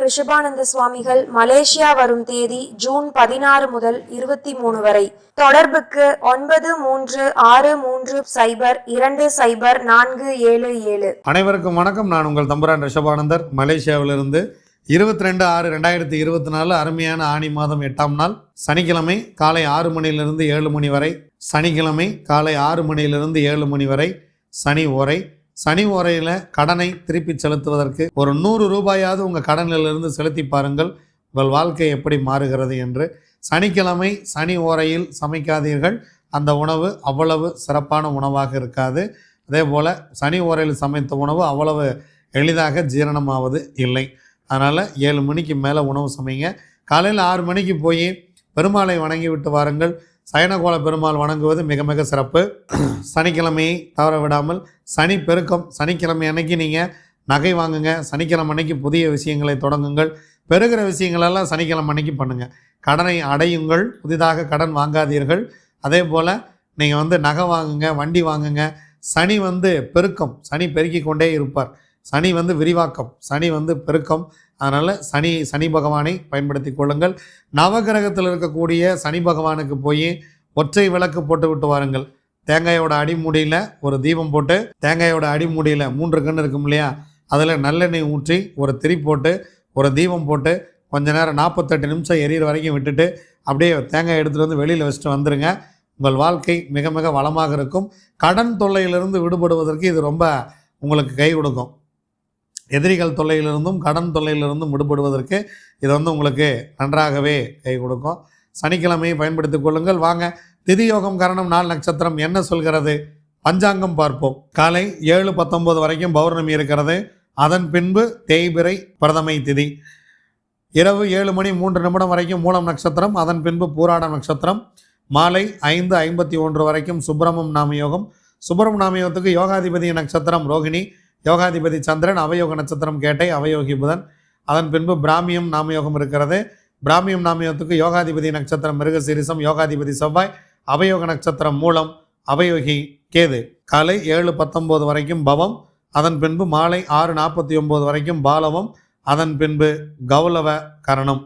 தம்புரான் ரிஷபானந்த சுவாமிகள் மலேசியா வரும் தேதி ஜூன் பதினாறு முதல் இருபத்தி மூணு வரை. தொடர்புக்கு ஒன்பது மூன்று ஆறு மூன்று சைபர் இரண்டு சைபர் நான்கு ஏழு ஏழு. அனைவருக்கும் வணக்கம். நான் உங்கள் தம்புரான் ரிஷபானந்தர். மலேசியாவிலிருந்து இருபத்தி ரெண்டு ஆறு ரெண்டாயிரத்தி இருபத்தி நாலு அருமையான ஆணி மாதம் எட்டாம் நாள் சனிக்கிழமை காலை ஆறு மணியிலிருந்து ஏழு மணி வரை சனிக்கிழமை காலை ஆறு மணியிலிருந்து ஏழு மணி வரை சனி உரை சனி ஓரையில் கடனை திருப்பி செலுத்துவதற்கு ஒரு நூறு ரூபாயாவது உங்கள் கடனிலிருந்து செலுத்தி பாருங்கள். உங்கள் வாழ்க்கை எப்படி மாறுகிறது என்று. சனிக்கிழமை சனி ஓரையில் சமைக்காதீர்கள். அந்த உணவு அவ்வளவு சிறப்பான உணவாக இருக்காது. அதே போல் சனி ஓரையில் சமைத்த உணவு அவ்வளவு எளிதாக ஜீரணமாவது இல்லை. அதனால் ஏழு மணிக்கு மேலே உணவு சமைங்க. காலையில் ஆறு மணிக்கு போய் பெருமாளை வணங்கி விட்டு வாருங்கள். சயனகோல பெருமாள் வணங்குவது மிக மிக சிறப்பு. சனிக்கிழமையை தவற விடாமல் சனி பெருக்கம் சனிக்கிழமை அன்னைக்கு நீங்கள் நகை வாங்குங்க சனிக்கிழமை அன்னைக்கு புதிய விஷயங்களை தொடங்குங்கள். பெருகிற விஷயங்களெல்லாம் சனிக்கிழமை அன்னைக்கு பண்ணுங்கள் கடனை அடையுங்கள் புதிதாக கடன் வாங்காதீர்கள். அதே போல் நீங்கள் வந்து நகை வாங்குங்க வண்டி வாங்குங்க. சனி வந்து பெருக்கம் சனி பெருக்கிக் கொண்டே இருப்பார். சனி வந்து விரிவாக்கம் சனி வந்து பெருக்கம். அதனால் சனி சனி பகவானை பயன்படுத்தி கொள்ளுங்கள். நவகிரகத்தில் இருக்கக்கூடிய சனி பகவானுக்கு போய் ஒற்றை விளக்கு போட்டு விட்டு வாருங்கள். தேங்காயோட அடிமுடியில் ஒரு தீபம் போட்டு தேங்காயோட அடிமுடியில் மூன்று கண் இருக்கும் இல்லையா? அதில் நல்லெண்ணெய் ஊற்றி ஒரு திரி போட்டு ஒரு தீபம் போட்டு கொஞ்ச நேரம் நாற்பத்தெட்டு நிமிஷம் எரியிற வரைக்கும் விட்டுட்டு அப்படியே தேங்காய் எடுத்துகிட்டு வந்து வெளியில் வச்சுட்டு வந்துடுங்க உங்கள் வாழ்க்கை மிக மிக வளமாக இருக்கும். கடன் தொல்லையிலிருந்து விடுபடுவதற்கு இது ரொம்ப உங்களுக்கு கை கொடுக்கும். எதிரிகள் தொல்லையிலிருந்தும் கடன் தொல்லையிலிருந்தும் விடுபடுவதற்கு இது வந்து உங்களுக்கு நன்றாகவே கை கொடுக்கும். சனிக்கிழமையை பயன்படுத்திக் கொள்ளுங்கள். வாங்க திதியோகம் கரணம் நாள் நட்சத்திரம் என்ன சொல்கிறது? பஞ்சாங்கம் பார்ப்போம். காலை ஏழு பத்தொன்பது வரைக்கும் பௌர்ணமி இருக்கிறது. அதன் பின்பு தேய்பிறை பிரதமை திதி. இரவு ஏழு மணி மூன்று நிமிடம் வரைக்கும் மூலம் நட்சத்திரம் அதன் பின்பு பூராடம் நட்சத்திரம். மாலை ஐந்து ஐம்பத்தி ஒன்று வரைக்கும் சுப்பிரமம் நாம யோகம் சுப்பிரம நாமயோகத்துக்கு யோகாதிபதி நட்சத்திரம் ரோகிணி. யோகாதிபதி சந்திரன் அவயோக நட்சத்திரம் கேட்டை அவயோகி புதன். அதன் பின்பு பிராமியம் நாமயோகம் இருக்கிறது. பிராமியம் நாமயோகத்துக்கு யோகாதிபதி நட்சத்திரம் மிருகசீரிசம் யோகாதிபதி செவ்வாய் அவயோக நட்சத்திரம் மூலம் அவயோகி கேது. காலை ஏழு பத்தொம்போது வரைக்கும் பவம் அதன் பின்பு மாலை ஆறு நாற்பத்தி ஒம்பது வரைக்கும் பாலவம் அதன் பின்பு கௌலவ கரணம்.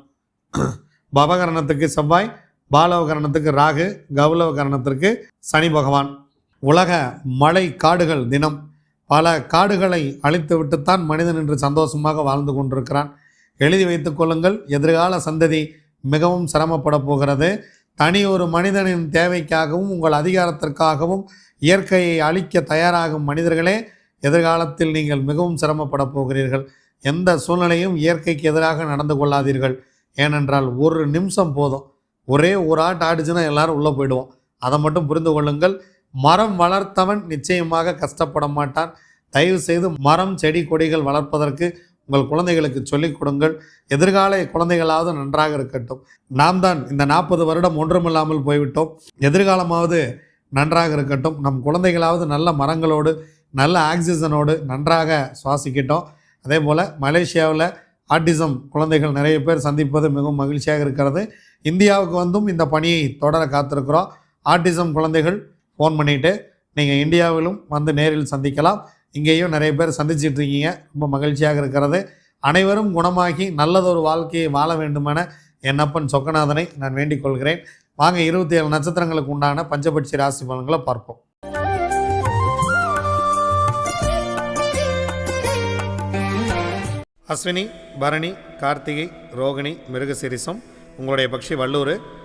பவகரணத்துக்கு செவ்வாய் பாலவ கரணத்துக்கு ராகு கௌலவ கரணத்திற்கு சனி பகவான். உலக மழை காடுகள் தினம். பல காடுகளை அழித்துவிட்டுத்தான் மனிதன் இன்று சந்தோஷமாக வாழ்ந்து கொண்டிருக்கிறான். எழுதி வைத்துக் கொள்ளுங்கள் எதிர்கால சந்ததி மிகவும் சிரமப்பட போகிறது. தனி ஒரு மனிதனின் தேவைக்காகவும் உங்கள் அதிகாரத்திற்காகவும் இயற்கையை அழிக்க தயாராகும் மனிதர்களே எதிர்காலத்தில் நீங்கள் மிகவும் சிரமப்பட போகிறீர்கள். எந்த சூழ்நிலையும் இயற்கைக்கு எதிராக நடந்து கொள்ளாதீர்கள். ஏனென்றால் ஒரு நிமிஷம் போதும். ஒரே ஒரு ஆட்டு ஆடிச்சுன்னா எல்லாரும் உள்ளே போயிடுவோம். அதை மட்டும் புரிந்து கொள்ளுங்கள். மரம் வளர்த்தவன் நிச்சயமாக கஷ்டப்பட மாட்டான். தயவு செய்து மரம் செடி கொடிகள் வளர்ப்பதற்கு உங்கள் குழந்தைகளுக்கு சொல்லிக் கொடுங்கள். எதிர்கால குழந்தைகளாவது நன்றாக இருக்கட்டும். நாம் தான் இந்த நாற்பது வருடம் ஒன்றுமில்லாமல் போய்விட்டோம். எதிர்காலமாவது நன்றாக இருக்கட்டும். நம் குழந்தைகளாவது நல்ல மரங்களோடு நல்ல ஆக்சிஜனோடு நன்றாக சுவாசிக்கிட்டோம். அதே போல் மலேசியாவில் ஆட்டிசம் குழந்தைகள் நிறைய பேர் சந்திப்பது மிகவும் மகிழ்ச்சியாக இருக்கிறது. இந்தியாவுக்கு வந்தும் இந்த பணியை தொடர காத்திருக்கிறோம். ஆட்டிசம் குழந்தைகள் ஃபோன் பண்ணிவிட்டு நீங்கள் இந்தியாவிலும் வந்து நேரில் சந்திக்கலாம். இங்கேயும் நிறைய பேர் சந்திச்சிட்டு இருக்கீங்க. ரொம்ப மகிழ்ச்சியாக இருக்கிறது. அனைவரும் குணமாகி நல்லதொரு வாழ்க்கையை வாழ வேண்டுமென என் அப்பன் சொக்கநாதனை நான் வேண்டிக் கொள்கிறேன். வாங்க இருபத்தி ஏழு நட்சத்திரங்களுக்கு உண்டான பஞ்சபட்சி ராசி பலன்களை பார்ப்போம். அஸ்வினி பரணி கார்த்திகை ரோகிணி மிருகசிரிசம் உங்களுடைய பக்ஷி வல்லூர்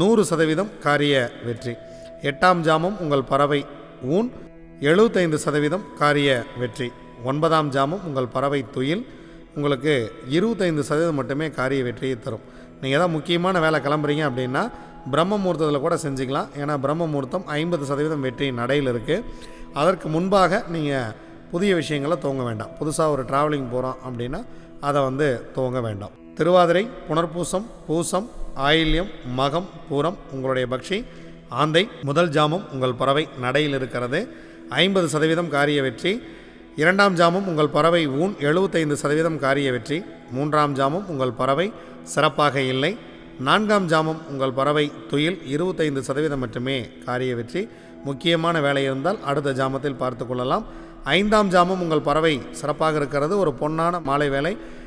நூறு சதவீதம் காரிய வெற்றி. எட்டாம் ஜாமம் உங்கள் பறவை ஊன். எழுபத்தைந்து சதவீதம் காரிய வெற்றி. ஒன்பதாம் ஜாமம் உங்கள் பறவை துயில். உங்களுக்கு இருபத்தைந்து சதவீதம் மட்டுமே காரிய வெற்றியை தரும். நீங்கள் எதாவது முக்கியமான வேலை கிளம்புறீங்க அப்படின்னா பிரம்ம முகூர்த்தத்தில் கூட செஞ்சுக்கலாம். ஏன்னா பிரம்ம முகூர்த்தம் ஐம்பது சதவீதம் வெற்றி நடையில் இருக்குது அதற்கு முன்பாக நீங்கள் புதிய விஷயங்களை துவங்க வேண்டாம். புதுசாக ஒரு ட்ராவலிங் போகிறோம் அப்படின்னா அதை வந்து துவங்க வேண்டாம். திருவாதிரை புனர்பூசம் பூசம் ஆயில்யம் மகம் பூரம் உங்களுடைய பக்ஷி ஆந்தை முதல் ஜாமம் உங்கள் பறவை நடையில் இருக்கிறது. ஐம்பது சதவீதம் காரிய வெற்றி. இரண்டாம் ஜாமம் உங்கள் பறவை ஊன் எழுபத்தைந்து சதவீதம் காரிய வெற்றி. மூன்றாம் ஜாமம் உங்கள் பறவை சிறப்பாக இல்லை. நான்காம் ஜாமம் உங்கள் பறவை துயில் இருபத்தைந்து சதவீதம் மட்டுமே காரிய வெற்றி. முக்கியமான வேலை இருந்தால் அடுத்த ஜாமத்தில் பார்த்து கொள்ளலாம். ஐந்தாம் ஜாமம் உங்கள் பறவை சிறப்பாக இருக்கிறது. ஒரு பொன்னான மாலை வேலை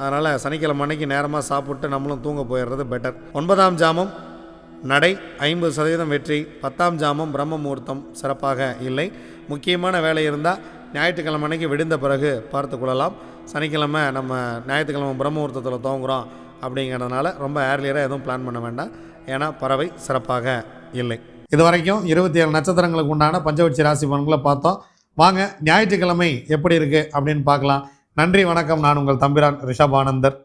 அதனால் சனிக்கிழமை அன்னைக்கு நேரமாக சாப்பிட்டு நம்மளும் தூங்க போயிடுறது பெட்டர் ஒன்பதாம் ஜாமம் நடை ஐம்பது சதவீதம் வெற்றி பத்தாம் ஜாமம் பிரம்ம முகூர்த்தம் சிறப்பாக இல்லை. முக்கியமான வேலை இருந்தால் ஞாயிற்றுக்கிழமை அன்னைக்கு விடுந்த பிறகு பார்த்து கொள்ளலாம். சனிக்கிழமை நம்ம ஞாயிற்றுக்கிழமை பிரம்ம முகூர்த்தத்தில் துவங்குறோம் அப்படிங்கிறதுனால ரொம்ப ஏர்லியராக எதுவும் பிளான் பண்ண வேண்டாம். ஏன்னா பறவை சிறப்பாக இல்லை. இது வரைக்கும் இருபத்தி ஏழு நட்சத்திரங்களுக்கு உண்டான பஞ்சவட்சி ராசி பலன்களை பார்த்தோம். வாங்க ஞாயிற்றுக்கிழமை எப்படி இருக்குது அப்படின்னு பார்க்கலாம். நன்றி வணக்கம். நான் உங்கள் தம்பிரான் ரிஷபானந்தர்